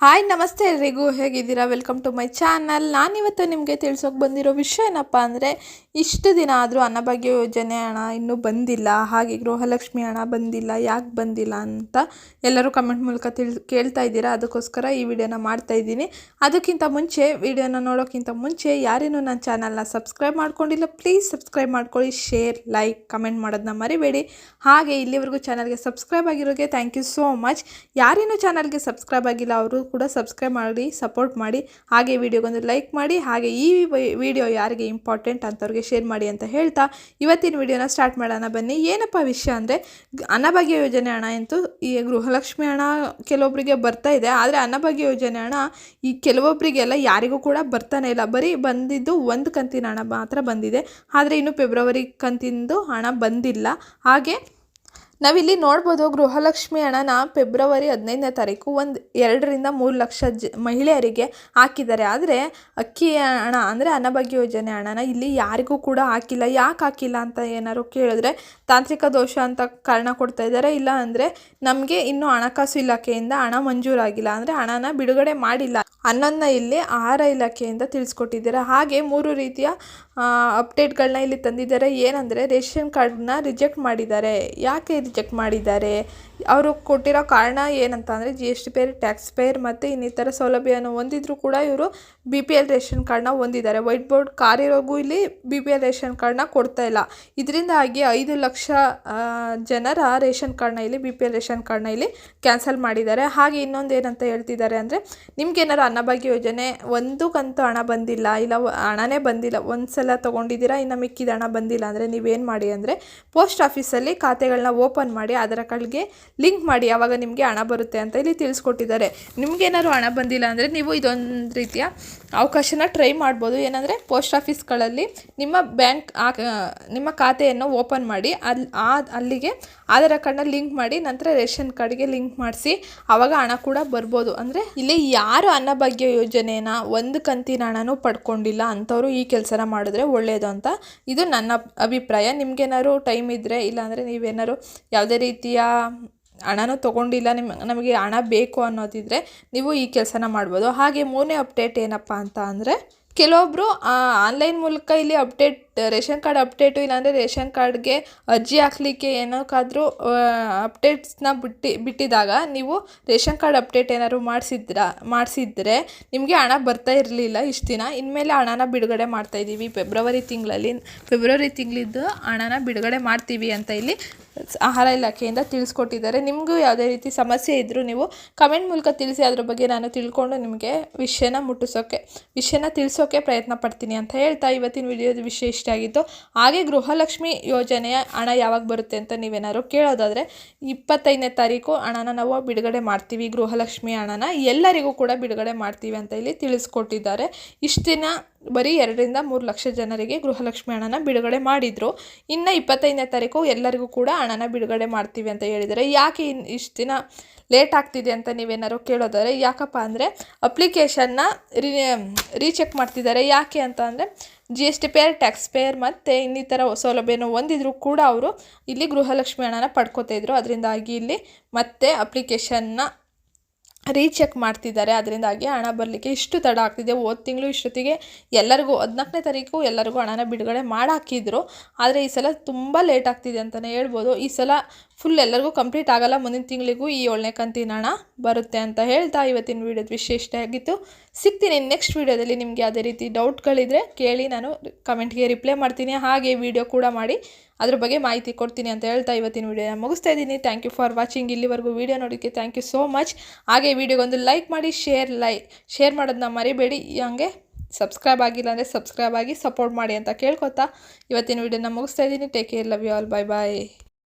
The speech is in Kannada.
ಹಾಯ್, ನಮಸ್ತೆ ಎಲ್ರಿಗೂ. ಹೇಗಿದ್ದೀರಾ? ವೆಲ್ಕಮ್ ಟು ಮೈ ಚಾನಲ್ ನಾನಿವತ್ತು ನಿಮಗೆ ತಿಳ್ಸೋಕೆ ಬಂದಿರೋ ವಿಷಯ ಏನಪ್ಪ ಅಂದರೆ, ಇಷ್ಟು ದಿನ ಆದರೂ ಅನ್ನಭಾಗ್ಯ ಯೋಜನೆ ಹಣ ಇನ್ನೂ ಬಂದಿಲ್ಲ. ಹಾಗೆ ಗೃಹಲಕ್ಷ್ಮಿ ಹಣ ಬಂದಿಲ್ಲ, ಯಾಕೆ ಬಂದಿಲ್ಲ ಅಂತ ಎಲ್ಲರೂ ಕಮೆಂಟ್ ಮೂಲಕ ತಿಳ್, ಕೇಳ್ತಾ ಇದ್ದೀರಾ? ಅದಕ್ಕೋಸ್ಕರ ಈ ವಿಡಿಯೋನ ಮಾಡ್ತಾ ಇದ್ದೀನಿ. ಅದಕ್ಕಿಂತ ಮುಂಚೆ, ವಿಡಿಯೋನ ನೋಡೋಕ್ಕಿಂತ ಮುಂಚೆ ಯಾರೇನೂ ನನ್ನ ಚಾನಲ್ನ ಸಬ್ಸ್ಕ್ರೈಬ್ ಮಾಡ್ಕೊಂಡಿಲ್ಲ ಪ್ಲೀಸ್ ಸಬ್ಸ್ಕ್ರೈಬ್ ಮಾಡ್ಕೊಳ್ಳಿ ಶೇರ್ ಲೈಕ್ ಕಮೆಂಟ್ ಮಾಡೋದನ್ನ ಮರಿಬೇಡಿ. ಹಾಗೆ ಇಲ್ಲಿವರೆಗೂ ಚಾನಲ್ಗೆ ಸಬ್ಸ್ಕ್ರೈಬ್ ಆಗಿರೋಗೆ ಥ್ಯಾಂಕ್ ಯು ಸೋ ಮಚ್ ಯಾರೇನೂ ಚಾನಲ್ಗೆ ಸಬ್ಸ್ಕ್ರೈಬ್ ಆಗಿಲ್ಲ, ಅವರು ಕೂಡ ಸಬ್ಸ್ಕ್ರೈಬ್ ಮಾಡಿ ಸಪೋರ್ಟ್ ಮಾಡಿ, ಹಾಗೆ ವಿಡಿಯೋಗೊಂದು ಲೈಕ್ ಮಾಡಿ, ಹಾಗೆ ಈ ವಿಡಿಯೋ ಯಾರಿಗೆ ಇಂಪಾರ್ಟೆಂಟ್ ಅಂತವ್ರಿಗೆ ಶೇರ್ ಮಾಡಿ ಅಂತ ಹೇಳ್ತಾ ಇವತ್ತಿನ ವಿಡಿಯೋನ ಸ್ಟಾರ್ಟ್ ಮಾಡೋಣ ಬನ್ನಿ. ಏನಪ್ಪ ವಿಷಯ ಅಂದರೆ, ಅನ್ನಭಾಗ್ಯ ಯೋಜನೆ ಹಣ ಅಂತೂ ಈ ಗೃಹಲಕ್ಷ್ಮಿ ಹಣ ಕೆಲವೊಬ್ಬರಿಗೆ ಬರ್ತಾ ಇದೆ, ಆದರೆ ಅನ್ನಭಾಗ್ಯ ಯೋಜನೆ ಹಣ ಈ ಕೆಲವೊಬ್ಬರಿಗೆಲ್ಲ ಯಾರಿಗೂ ಕೂಡ ಬರ್ತಾನೆ ಇಲ್ಲ. ಬರೀ ಬಂದಿದ್ದು ಒಂದು ಕಂತಿನ ಹಣ ಮಾತ್ರ ಬಂದಿದೆ. ಆದರೆ ಇನ್ನು ಫೆಬ್ರವರಿ ಕಂತಿಂದು ಹಣ ಬಂದಿಲ್ಲ. ಹಾಗೆ ನಾವಿಲ್ಲಿ ನೋಡ್ಬೋದು ಗೃಹಲಕ್ಷ್ಮಿ ಹಣನ ಫೆಬ್ರವರಿ ಹದಿನೈದನೇ ತಾರೀಕು ಒಂದು ಎರಡರಿಂದ ಮೂರು ಲಕ್ಷ ಜ ಮಹಿಳೆಯರಿಗೆ ಹಾಕಿದ್ದಾರೆ. ಆದರೆ ಅಕ್ಕಿ ಹಣ ಅಂದರೆ ಅನ್ನಭಾಗ್ಯ ಯೋಜನೆ ಹಣನ ಇಲ್ಲಿ ಯಾರಿಗೂ ಕೂಡ ಹಾಕಿಲ್ಲ. ಯಾಕೆ ಹಾಕಿಲ್ಲ ಅಂತ ಏನಾದ್ರು ಕೇಳಿದ್ರೆ ತಾಂತ್ರಿಕ ದೋಷ ಅಂತ ಕಾರಣ ಕೊಡ್ತಾ ಇದ್ದಾರೆ. ಇಲ್ಲ ಅಂದರೆ ನಮಗೆ ಇನ್ನೂ ಹಣಕಾಸು ಇಲಾಖೆಯಿಂದ ಹಣ ಮಂಜೂರಾಗಿಲ್ಲ. ಅಂದರೆ ಹಣನ ಬಿಡುಗಡೆ ಮಾಡಿಲ್ಲ. ಅನ್ನೋದನ್ನ ಇಲ್ಲಿ ಆಹಾರ ಇಲಾಖೆಯಿಂದ ತಿಳಿಸ್ಕೊಟ್ಟಿದ್ದಾರೆ? ಹಾಗೆ ಮೂರು ರೀತಿಯ ಅಪ್ಡೇಟ್ಗಳನ್ನ ಇಲ್ಲಿ ತಂದಿದ್ದಾರೆ. ಏನಂದರೆ, ರೇಷನ್ ಕಾರ್ಡ್ನ ರಿಜೆಕ್ಟ್ ಮಾಡಿದ್ದಾರೆ. ಯಾಕೆ ರಿಜೆಕ್ಟ್ ಮಾಡಿದ್ದಾರೆ? ಅವರು ಕೊಟ್ಟಿರೋ ಕಾರಣ ಏನಂತ ಅಂದರೆ G S T payer tax payer ಮತ್ತು ಇನ್ನಿತರ ಸೌಲಭ್ಯವನ್ನು ಹೊಂದಿದ್ರು ಕೂಡ ಇವರು ಬಿ ಪಿ ಎಲ್ ರೇಷನ್ ಕಾರ್ಡ್ನ ಹೊಂದಿದ್ದಾರೆ. ವೈಟ್ ಬೋರ್ಡ್ ಕಾರ್ ಇರೋಗೂ ಇಲ್ಲಿ ಬಿ ಪಿ ಎಲ್ ರೇಷನ್ ಕಾರ್ಡ್ನ ಕೊಡ್ತಾ ಇಲ್ಲ. ಇದರಿಂದಾಗಿ ಐದು ಲಕ್ಷ ಜನರ ರೇಷನ್ ಕಾರ್ಡ್ನ ಇಲ್ಲಿ ಬಿ ಪಿ ಎಲ್ ರೇಷನ್ ಕಾರ್ಡ್ನ ಇಲ್ಲಿ ಕ್ಯಾನ್ಸಲ್ ಮಾಡಿದ್ದಾರೆ. ಹಾಗೆ ಇನ್ನೊಂದು ಏನಂತ ಹೇಳ್ತಿದ್ದಾರೆ ಅಂದರೆ ನಿಮ್ಗೇನಾರು ಅನ್ನಭಾಗ್ಯ ಯೋಜನೆ, ಒಂದು ಕಂತು ಹಣ ಬಂದಿಲ್ಲ, ಇಲ್ಲ ಹಣನೇ ಬಂದಿಲ್ಲ ಒಂದು ಸಲ ತೊಗೊಂಡಿದ್ದೀರಾ, ಇನ್ನು ಮಿಕ್ಕಿದ ಹಣ ಬಂದಿಲ್ಲ ಅಂದರೆ ನೀವೇನು ಮಾಡಿ ಅಂದರೆ ಪೋಸ್ಟ್ ಆಫೀಸಲ್ಲಿ ಖಾತೆಗಳನ್ನ ಓಪನ್ ಮಾಡಿ ಅದರ ಕಡೆಗೆ ಲಿಂಕ್ ಮಾಡಿ ಆವಾಗ ನಿಮಗೆ ಹಣ ಬರುತ್ತೆ ಅಂತ ಇಲ್ಲಿ ತಿಳಿಸ್ಕೊಟ್ಟಿದ್ದಾರೆ. ನಿಮಗೇನಾದ್ರು ಹಣ ಬಂದಿಲ್ಲ ಅಂದರೆ ನೀವು ಇದೊಂದು ರೀತಿಯ ಅವಕಾಶನ ಟ್ರೈ ಮಾಡ್ಬೋದು. ಏನಂದರೆ ಪೋಸ್ಟ್ ಆಫೀಸ್ಗಳಲ್ಲಿ ನಿಮ್ಮ ಬ್ಯಾಂಕ್ ನಿಮ್ಮ ಖಾತೆಯನ್ನು ಓಪನ್ ಮಾಡಿ ಅಲ್ಲಿ ಆ, ಅಲ್ಲಿಗೆ ಆಧಾರ್ ಕಾರ್ಡ್ನ ಲಿಂಕ್ ಮಾಡಿ, ನಂತರ ರೇಷನ್ ಕಾರ್ಡ್ಗೆ ಲಿಂಕ್ ಮಾಡಿಸಿ ಆವಾಗ ಹಣ ಕೂಡ ಬರ್ಬೋದು. ಅಂದರೆ ಇಲ್ಲಿ ಯಾರು ಅನ್ನಭಾಗ್ಯ ಯೋಜನೆನ ಒಂದು ಕಂತಿನ ಹಣನೂ ಪಡ್ಕೊಂಡಿಲ್ಲ ಅಂಥವ್ರು ಈ ಕೆಲಸನ ಮಾಡಿದ್ರೆ ಒಳ್ಳೆಯದು ಅಂತ ಇದು ನನ್ನ ಅಭಿಪ್ರಾಯ. ನಿಮಗೇನಾದ್ರು ಟೈಮ್ ಇದ್ದರೆ ಇಲ್ಲಾಂದರೆ ನೀವೇನಾದ್ರು ಯಾವುದೇ ರೀತಿಯ ಹಣನೂ ತೊಗೊಂಡಿಲ್ಲ ನಿಮ್ಮ ನಮಗೆ ಹಣ ಬೇಕು ಅನ್ನೋದಿದ್ರೆ ನೀವು ಈ ಕೆಲಸನ ಮಾಡ್ಬೋದು. ಹಾಗೆ ಮೂರನೇ ಅಪ್ಡೇಟ್ ಏನಪ್ಪ ಅಂತ ಅಂದರೆ ಕೆಲವೊಬ್ಬರು ಆನ್ಲೈನ್ ಮೂಲಕ ಇಲ್ಲಿ ಅಪ್ಡೇಟ್ ರೇಷನ್ ಕಾರ್ಡ್ ಅಪ್ಡೇಟು ಇಲ್ಲಾಂದರೆ ರೇಷನ್ ಕಾರ್ಡ್ಗೆ ಅರ್ಜಿ ಹಾಕ್ಲಿಕ್ಕೆ ಏನಕ್ಕಾದರೂ ಅಪ್ಡೇಟ್ಸ್ನ ಬಿಟ್ಟು ಬಿಟ್ಟಿದ್ದಾಗ ನೀವು ರೇಷನ್ ಕಾರ್ಡ್ ಅಪ್ಡೇಟ್ ಏನಾದ್ರು ಮಾಡಿಸಿದ್ರ, ಮಾಡಿಸಿದ್ರೆ ನಿಮಗೆ ಹಣ ಬರ್ತಾ ಇರಲಿಲ್ಲ ಇಷ್ಟು ದಿನ. ಇನ್ಮೇಲೆ ಹಣನ ಬಿಡುಗಡೆ ಮಾಡ್ತಾ ಇದ್ದೀವಿ ಫೆಬ್ರವರಿ ತಿಂಗಳಲ್ಲಿ ಫೆಬ್ರವರಿ ತಿಂಗಳಿದ್ದು ಹಣನ ಬಿಡುಗಡೆ ಮಾಡ್ತೀವಿ ಅಂತ ಇಲ್ಲಿ ಆಹಾರ ಇಲಾಖೆಯಿಂದ ತಿಳಿಸ್ಕೊಟ್ಟಿದ್ದಾರೆ. ನಿಮಗೂ ಯಾವುದೇ ರೀತಿ ಸಮಸ್ಯೆ ಇದ್ದರೂ ನೀವು ಕಮೆಂಟ್ ಮೂಲಕ ತಿಳಿಸಿ. ಅದ್ರ ಬಗ್ಗೆ ನಾನು ತಿಳ್ಕೊಂಡು ನಿಮಗೆ ವಿಷಯನ ಮುಟ್ಟಿಸೋಕ್ಕೆ ವಿಷಯನ ತಿಳಿಸೋಕ್ಕೆ ಪ್ರಯತ್ನ ಪಡ್ತೀನಿ ಅಂತ ಹೇಳ್ತಾ ಇವತ್ತಿನ ವಿಡಿಯೋದ ವಿಷಯ ಇಷ್ಟ ಆಗಿತ್ತು. ಹಾಗೆ ಗೃಹಲಕ್ಷ್ಮಿ ಯೋಜನೆಯ ಹಣ ಯಾವಾಗ ಬರುತ್ತೆ ಅಂತ ನೀವೇನಾದ್ರು ಕೇಳೋದಾದರೆ ಇಪ್ಪತ್ತೈದನೇ ತಾರೀಕು ಹಣನ ನಾವು ಬಿಡುಗಡೆ ಮಾಡ್ತೀವಿ. ಗೃಹಲಕ್ಷ್ಮಿ ಹಣನ ಎಲ್ಲರಿಗೂ ಕೂಡ ಬಿಡುಗಡೆ ಮಾಡ್ತೀವಿ ಅಂತ ಇಲ್ಲಿ ತಿಳಿಸ್ಕೊಟ್ಟಿದ್ದಾರೆ. ಇಷ್ಟು ದಿನ ಬರೀ ಎರಡರಿಂದ ಮೂರು ಲಕ್ಷ ಜನರಿಗೆ ಗೃಹಲಕ್ಷ್ಮಿ ಹಣನ ಬಿಡುಗಡೆ ಮಾಡಿದರು. ಇನ್ನು ಇಪ್ಪತ್ತೈದನೇ ತಾರೀಕು ಎಲ್ಲರಿಗೂ ಕೂಡ ಹಣನ ಬಿಡುಗಡೆ ಮಾಡ್ತೀವಿ ಅಂತ ಹೇಳಿದರೆ ಯಾಕೆ ಇನ್ನು ಇಷ್ಟು ದಿನ ಲೇಟ್ ಆಗ್ತಿದೆ ಅಂತ ನೀವೇನಾದ್ರು ಕೇಳೋದಾದರೆ, ಯಾಕಪ್ಪ ಅಂದರೆ ಅಪ್ಲಿಕೇಶನ್ನ ರೀ ರೀಚೆಕ್ ಮಾಡ್ತಿದ್ದಾರೆ ಯಾಕೆ ಅಂತ ಅಂದರೆ G S T payer tax payer ಮತ್ತು ಇನ್ನಿತರ ಸೌಲಭ್ಯನೂ ಹೊಂದಿದ್ರು ಕೂಡ ಅವರು ಇಲ್ಲಿ ಗೃಹಲಕ್ಷ್ಮಿ ಹಣನ ಪಡ್ಕೋತಾ ಇದ್ರು. ಅದರಿಂದಾಗಿ ಇಲ್ಲಿ ಮತ್ತೆ ಅಪ್ಲಿಕೇಶನ್ನ ರೀಚೆಕ್ ಮಾಡ್ತಿದ್ದಾರೆ ಅದರಿಂದಾಗಿ ಹಣ ಬರಲಿಕ್ಕೆ ಇಷ್ಟು ತಡ ಆಗ್ತಿದೆ. ಹೋದ ತಿಂಗಳು ಇಷ್ಟೊತ್ತಿಗೆ ಎಲ್ಲರಿಗೂ, ಹದಿನಾಲ್ಕನೇ ತಾರೀಕು ಎಲ್ಲರಿಗೂ ಹಣನ ಬಿಡುಗಡೆ ಮಾಡಾಕಿದ್ರು. ಆದರೆ ಈ ಸಲ ತುಂಬ ಲೇಟ್ ಆಗ್ತಿದೆ ಅಂತಲೇ ಹೇಳ್ಬೋದು. ಈ ಸಲ ಫುಲ್ ಎಲ್ಲರಿಗೂ ಕಂಪ್ಲೀಟ್ ಆಗಲ್ಲ, ಮುಂದಿನ ತಿಂಗಳಿಗೂ ಈ ಏಳನೇ ಕಂತಿನ ಹಣ ಬರುತ್ತೆ ಅಂತ ಹೇಳ್ತಾ ಇವತ್ತಿನ ವೀಡಿಯೋದ ವಿಶೇಷ ಆಗಿತ್ತು. ಸಿಗ್ತೀನಿ ನೆಕ್ಸ್ಟ್ ವೀಡಿಯೋದಲ್ಲಿ ನಿಮಗೆ ಯಾವುದೇ ರೀತಿ ಡೌಟ್ಗಳಿದ್ರೆ ಕೇಳಿ ನಾನು ಕಮೆಂಟ್ಗೆ ರಿಪ್ಲೈ ಮಾಡ್ತೀನಿ. ಹಾಗೆ ವಿಡಿಯೋ ಕೂಡ ಮಾಡಿ ಅದ್ರ ಬಗ್ಗೆ ಮಾಹಿತಿ ಕೊಡ್ತೀನಿ ಅಂತ ಹೇಳ್ತಾ ಇವತ್ತಿನ ವೀಡಿಯೋನ ಮುಗಿಸ್ತಾ ಇದ್ದೀನಿ. ಥ್ಯಾಂಕ್ ಯು ಫಾರ್ ವಾಚಿಂಗ್ ಇಲ್ಲಿವರೆಗೂ ವೀಡಿಯೋ ನೋಡೋಕ್ಕೆ ಥ್ಯಾಂಕ್ ಯು ಸೋ ಮಚ್ ಹಾಗೆ ವಿಡಿಯೋಗೊಂದು ಲೈಕ್ ಮಾಡಿ ಶೇರ್ ಲೈ ಶೇರ್ ಮಾಡೋದನ್ನ ಮರಿಬೇಡಿ. ಹಂಗೆ ಸಬ್ಸ್ಕ್ರೈಬ್ ಆಗಿಲ್ಲ ಅಂದರೆ ಸಬ್ಸ್ಕ್ರೈಬ್ ಆಗಿ ಸಪೋರ್ಟ್ ಮಾಡಿ ಅಂತ ಕೇಳ್ಕೊತಾ ಇವತ್ತಿನ ವೀಡಿಯೋನ ಮುಗಿಸ್ತಾ ಇದ್ದೀನಿ. Take care love you all bye bye